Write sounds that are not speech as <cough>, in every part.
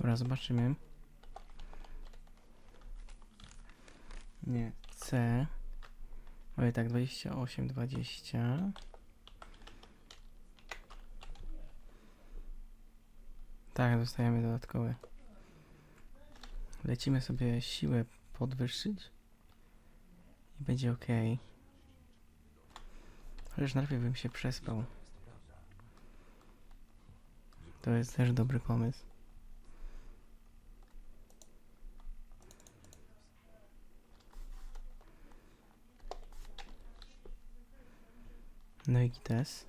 Dobra, zobaczymy. Nie, C. Ale tak, 28, 20. Tak, dostajemy dodatkowe. Lecimy sobie siłę podwyższyć. I będzie ok. Chociaż najpierw bym się przespał. To jest też dobry pomysł. No i gites.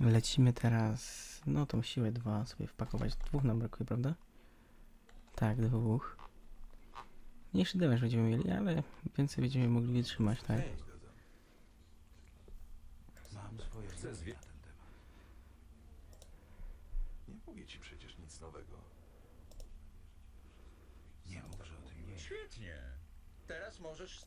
Lecimy teraz, no tą siłę 2 sobie wpakować. Dwóch nam brakuje, prawda? Tak, dwóch. Mniejszy damage będziemy mieli, ale więcej będziemy mogli wytrzymać, tak? Mam swoje zdanie na ten temat. Nie mówię ci przecież nic nowego. Nie mów, że o tym nie Świetnie. Teraz możesz...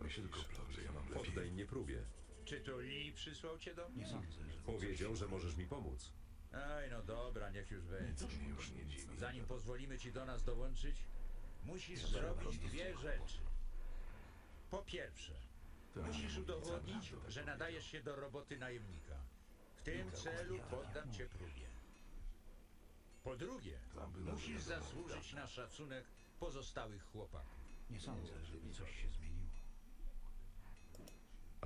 Myśl tylko, Plon, że ja mam lepiej. Poddaj mnie próbie. Czy to Lee przysłał cię do mnie? Nie sądzę, że Powiedział, że możesz mi pomóc. Aj, no dobra, niech już będzie. Mnie już nie dziwi. Zanim pozwolimy ci do nas dołączyć, musisz zrobić dwie rzeczy. Po pierwsze, Tak. musisz udowodnić, że nadajesz się do roboty najemnika. W tym celu poddam cię próbie. Po drugie, musisz zasłużyć na szacunek pozostałych chłopaków. nie sądzę, żeby coś się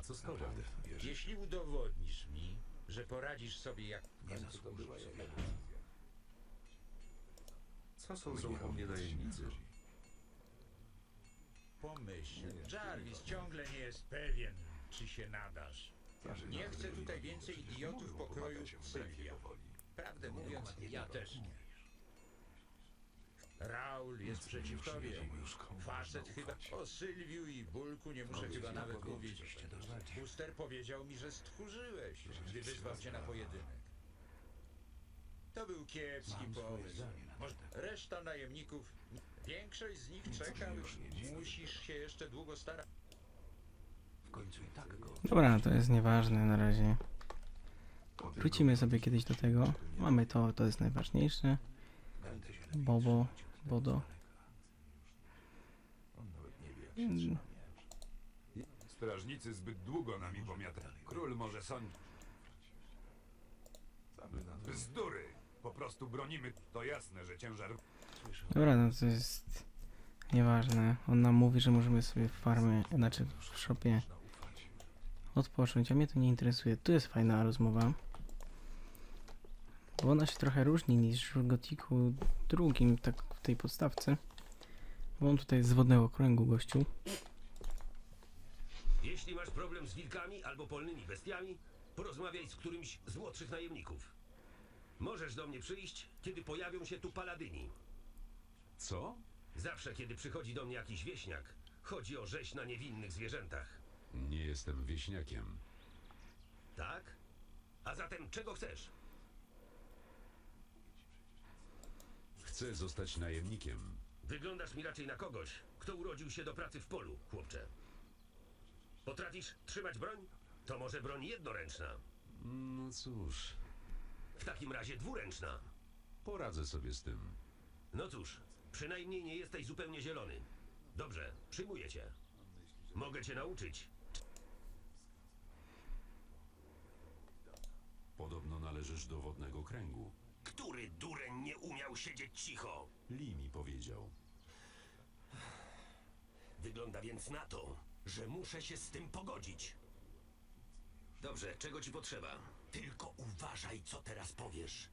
co z tobą? Naprawdę. Jeśli udowodnisz mi, że poradzisz sobie jak Nie zasłużył sobie. Co sądzą o mnie najemnicy? Pomyśl, Jarvis ciągle nie jest pewien, czy się nadasz. Nie chcę tutaj więcej idiotów pokroju Sylwia. Prawdę mówiąc, ja też nie. Raul jest przeciw tobie. Facet chyba o Sylwiu i Bulku nie muszę chyba nawet mówić. Buster powiedział mi, że stchórzyłeś, gdy wyzwał cię na pojedynek. To był kiepski pomysł. Reszta najemników, większość z nich czeka, musisz się jeszcze długo starać. W końcu i tak go. Dobra, to jest nieważne na razie. Wrócimy sobie kiedyś do tego. Mamy to, to jest najważniejsze. Bobo, Bodo. On nawet nie wie, jak się Mm, Strażnicy zbyt długo nami pomiatają. Król może sądzić. Bzdury! Po prostu bronimy. To jasne, że ciężar... Dobra, no to jest nieważne. On nam mówi, że możemy sobie w farmie, znaczy w ufać. odpocząć, a mnie to nie interesuje. Tu jest fajna rozmowa. Bo ona się trochę różni niż w Gotiku drugim, tak w tej podstawce. Bo on tutaj z wodnego kręgu gościu. Jeśli masz problem z wilkami albo polnymi bestiami, porozmawiaj z którymś z młodszych najemników. Możesz do mnie przyjść, kiedy pojawią się tu paladyni. Co? Zawsze, kiedy przychodzi do mnie jakiś wieśniak, chodzi o rzeź na niewinnych zwierzętach. Nie jestem wieśniakiem. Tak? A zatem czego chcesz? Chcę zostać najemnikiem. Wyglądasz mi raczej na kogoś, kto urodził się do pracy w polu, chłopcze. Potrafisz trzymać broń? To może broń jednoręczna. No cóż, W takim razie dwuręczna. poradzę sobie z tym. No cóż, przynajmniej nie jesteś zupełnie zielony. Dobrze, przyjmuję cię. Mogę cię nauczyć. Podobno należysz do wodnego kręgu. Który dureń nie umiał siedzieć cicho? Lee mi powiedział. Wygląda więc na to, że muszę się z tym pogodzić. Dobrze, czego ci potrzeba? Tylko uważaj, co teraz powiesz.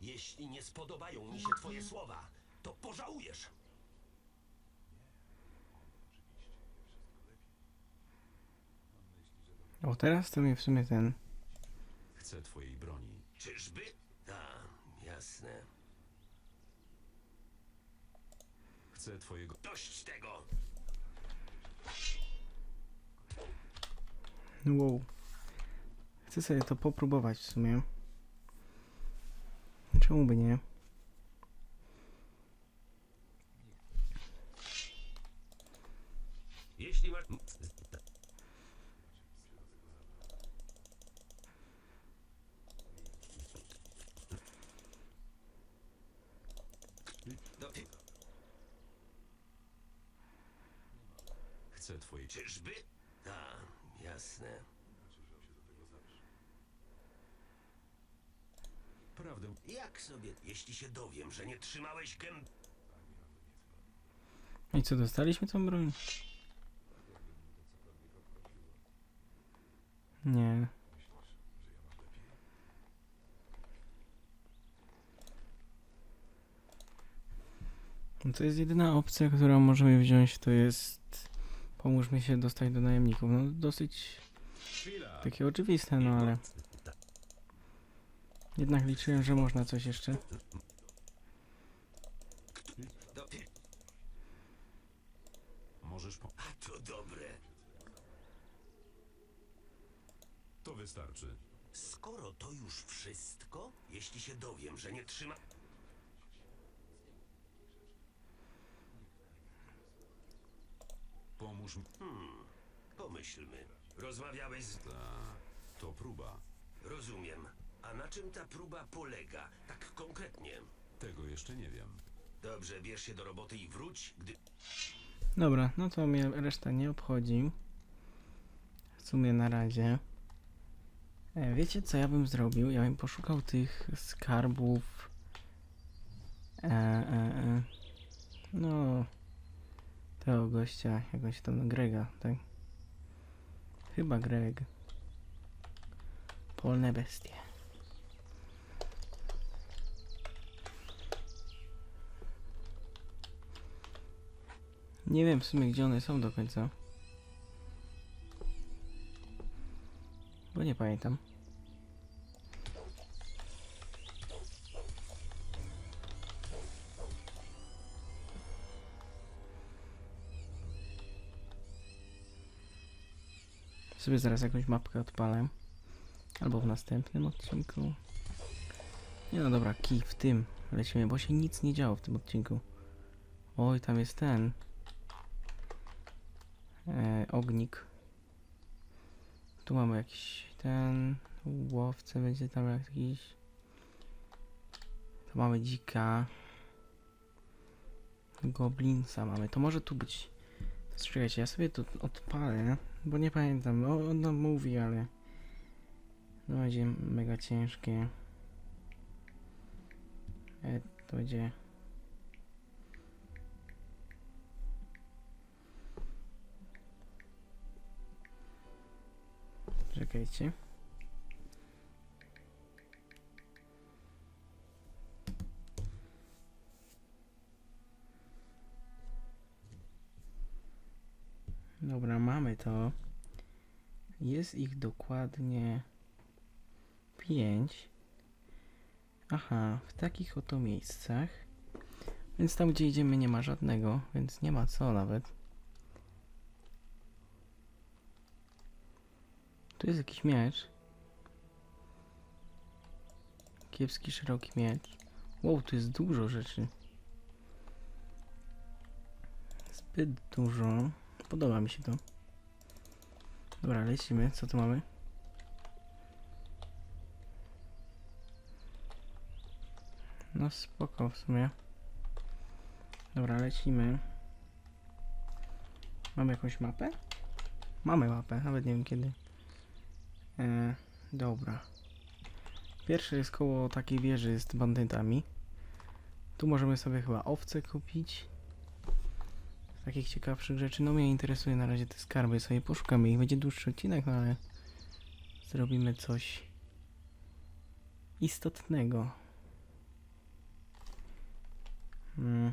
Jeśli nie spodobają mi się twoje słowa, to pożałujesz. O, teraz to mnie w sumie ten... Chcę twojej broni. Czyżby? A, jasne. Chcę twojego... Dość tego! Wow. Chcę sobie to popróbować w sumie. Czemu by nie? Jeśli masz... twojej... Czyżby? A, jasne. Prawdę Jak sobie, jeśli się dowiem, że nie trzymałeś gęb... I co, dostaliśmy tą broń? Nie. No to jest jedyna opcja, którą możemy wziąć, to jest pomóż mi się dostać do najemników. No dosyć takie oczywiste, no ale jednak liczyłem, że można coś jeszcze. Możesz po... A to dobre. To wystarczy. Skoro to już wszystko, jeśli się dowiem, że nie trzyma... Pomóż mi... Pomyślmy. Rozmawiałeś z... Ta... To próba. Rozumiem. A na czym ta próba polega? Tak konkretnie. Tego jeszcze nie wiem. Dobrze, bierz się do roboty i wróć, gdy... Dobra, no to mnie reszta nie obchodzi. W sumie na razie. E, wiecie co ja bym zrobił? Ja bym poszukał tych skarbów. E, e, e. No. Tego gościa, jak on się tam Grega, tak? Chyba Greg. Polne bestie. Nie wiem w sumie gdzie one są do końca. Bo nie pamiętam. Sobie zaraz jakąś mapkę odpalę. Albo w następnym odcinku. Nie no dobra, kij w tym lecimy, bo się nic nie działo w tym odcinku. Oj, tam jest ten e, ognik. Tu mamy jakiś ten łowcę, będzie tam jakiś. Tu mamy dzika. Goblinsa mamy. To może tu być. To czekajcie, ja sobie to odpalę, bo nie pamiętam. On mówi, ale. No będzie mega ciężkie. E, to będzie. Czekajcie. Dobra, mamy to. Jest ich dokładnie 5. Aha, w takich oto miejscach. Więc tam gdzie idziemy nie ma żadnego, więc nie ma co nawet. Tu jest jakiś miecz. Kiepski, szeroki miecz. Wow, tu jest dużo rzeczy. Zbyt dużo. Podoba mi się to. Dobra, lecimy. Co tu mamy? No spoko w sumie. Dobra, lecimy. Mamy jakąś mapę? Mamy mapę, nawet nie wiem kiedy. E, dobra. Pierwszy jest koło takiej wieży z bandytami. Tu możemy sobie chyba owce kupić. Takich ciekawszych rzeczy. No mnie interesuje na razie te skarby. Sobie poszukamy ich. Będzie dłuższy odcinek, no ale zrobimy coś istotnego. Hmm.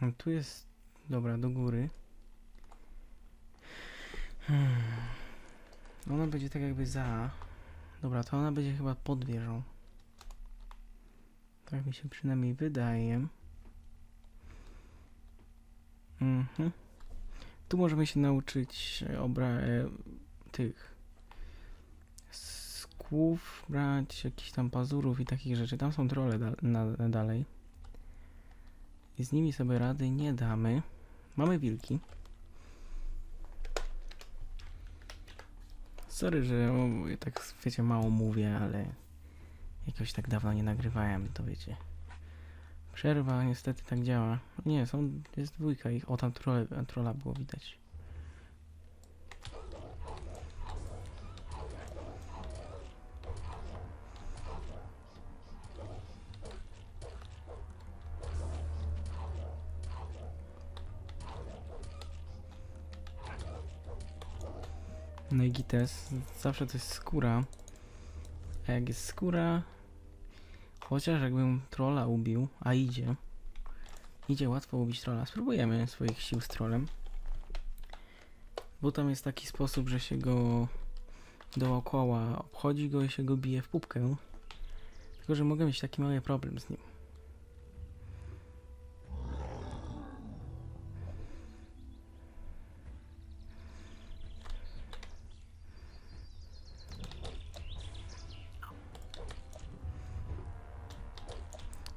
No, Tu jest... Dobra, do góry. Hmm. Ona będzie tak jakby za. Dobra, to ona będzie chyba pod wieżą. Tak mi się przynajmniej wydaje. Mhm. Tu możemy się nauczyć e, obra e, tych skłów, brać jakichś tam pazurów i takich rzeczy. Tam są trole da na, dalej. I z nimi sobie rady nie damy. Mamy wilki. Sorry, że tak wiecie mało mówię, ale jakoś tak dawno nie nagrywałem, to wiecie. Przerwa niestety tak działa. Nie, są, jest dwójka ich. O, tam trole, trola było widać. No i zawsze to jest skóra. A jak jest skóra, chociaż jakbym trolla ubił, a idzie, idzie łatwo ubić trolla. Spróbujemy swoich sił z trolem. Bo tam jest taki sposób, że się go dookoła obchodzi go i się go bije w pupkę. Tylko, że mogę mieć taki mały problem z nim.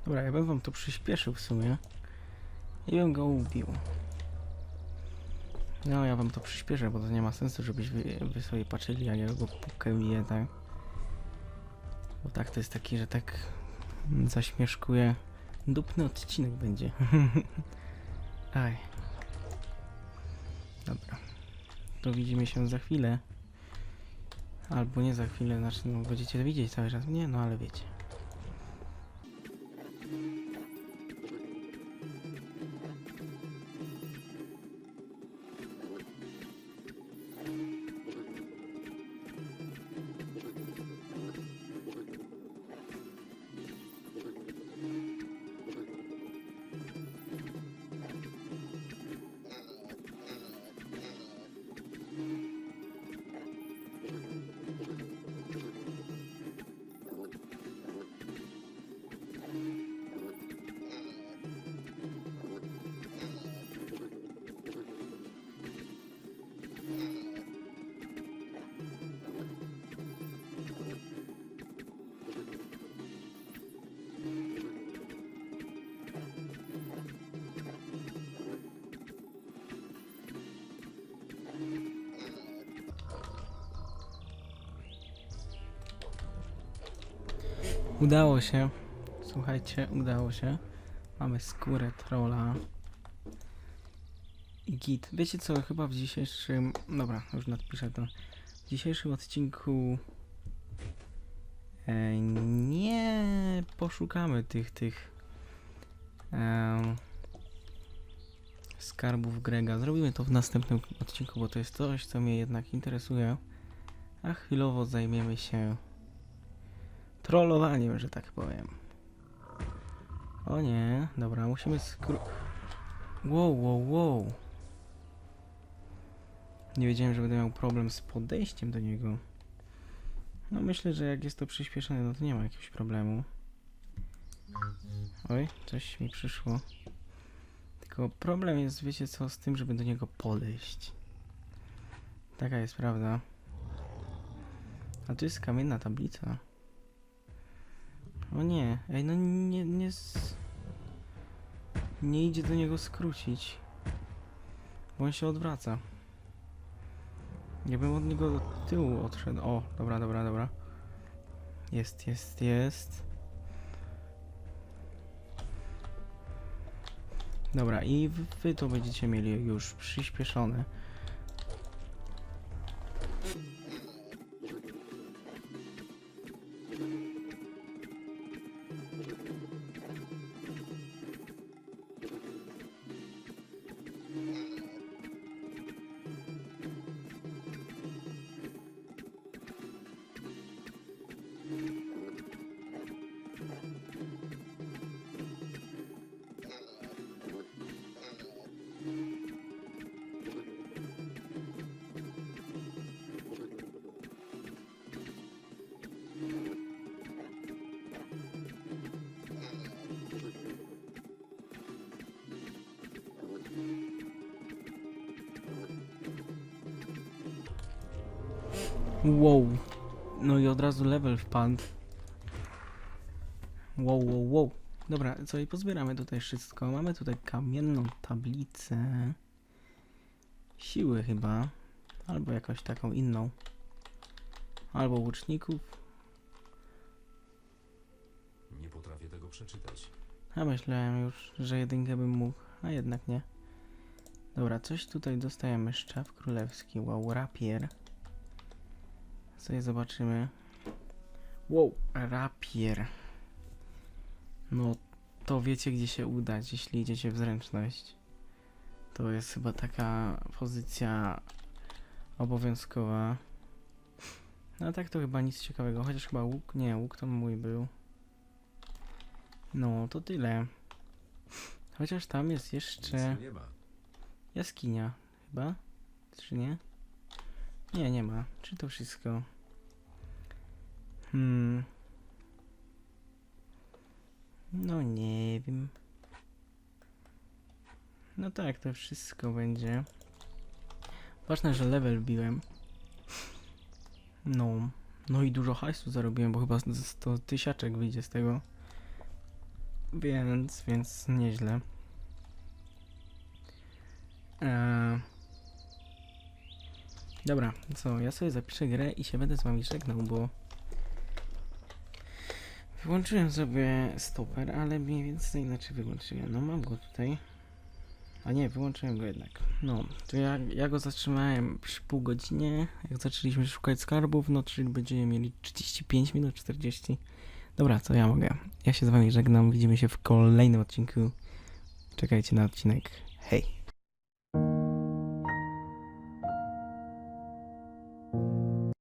Dobra, ja bym wam to przyspieszył w sumie. I bym go ubił. No, ja wam to przyspieszę, bo to nie ma sensu, żebyś wy, wy sobie patrzyli, jak ja go biję, tak? Bo tak to jest taki, że tak zaśmieszkuje. Dupny odcinek będzie. <laughs> Aj. Dobra. To widzimy się za chwilę. Albo nie za chwilę, znaczy no będziecie widzieć cały czas. Nie, no ale wiecie. Udało się. Słuchajcie, udało się. Mamy skórę trolla. I git. Wiecie co, chyba w dzisiejszym... Dobra, już nadpiszę to. W dzisiejszym odcinku... E, nie poszukamy tych, tych... em, skarbów Grega. Zrobimy to w następnym odcinku, bo to jest coś, co mnie jednak interesuje. A chwilowo zajmiemy się trollowaniem, że tak powiem. O nie, dobra, musimy skró... Wow, wow, wow. Nie wiedziałem, że będę miał problem z podejściem do niego. No myślę, że jak jest to przyspieszone, no to nie ma jakiegoś problemu. Oj, coś mi przyszło. Tylko problem jest, wiecie co, z tym, żeby do niego podejść. Taka jest prawda. A tu jest kamienna tablica. O nie, ej no nie, nie s- Nie idzie do niego skrócić. Bo on się odwraca. Ja bym od niego do tyłu odszedł. O, dobra, dobra, dobra. Jest, jest, jest. Dobra, i wy to będziecie mieli już przyspieszone. Wow. No i od razu level wpadł. Wow, wow, wow. Dobra, co i pozbieramy tutaj wszystko. Mamy tutaj kamienną tablicę. Siły chyba. Albo jakąś taką inną. Albo łuczników. Nie potrafię tego przeczytać. A myślałem już, że jedynkę bym mógł, a jednak nie. Dobra, coś tutaj dostajemy. Szczaw królewski. Wow, rapier. Sobie zobaczymy. Wow, rapier. No, to wiecie gdzie się udać, jeśli idziecie w zręczność. To jest chyba taka pozycja obowiązkowa. No a tak to chyba nic ciekawego, chociaż chyba łuk, nie, łuk to mój był. No, to tyle. Chociaż tam jest jeszcze Nic nie ma. jaskinia, chyba? Czy nie? Nie, nie ma. Czy to wszystko? Hmm. No nie wiem. No tak, to wszystko będzie. Ważne, że level biłem. No. No i dużo hajsu zarobiłem, bo chyba z- 100 tysiaczek wyjdzie z tego. Więc, więc nieźle. Eee. Dobra, co, ja sobie zapiszę grę i się będę z wami żegnał, bo wyłączyłem sobie stoper, ale mniej więcej inaczej wyłączyłem. No mam go tutaj. A nie, wyłączyłem go jednak. No, to ja, ja go zatrzymałem przy pół godzinie, jak zaczęliśmy szukać skarbów, no czyli będziemy mieli 35 minut, 40. Dobra, co ja mogę? Ja się z wami żegnam, widzimy się w kolejnym odcinku. Czekajcie na odcinek. Hej!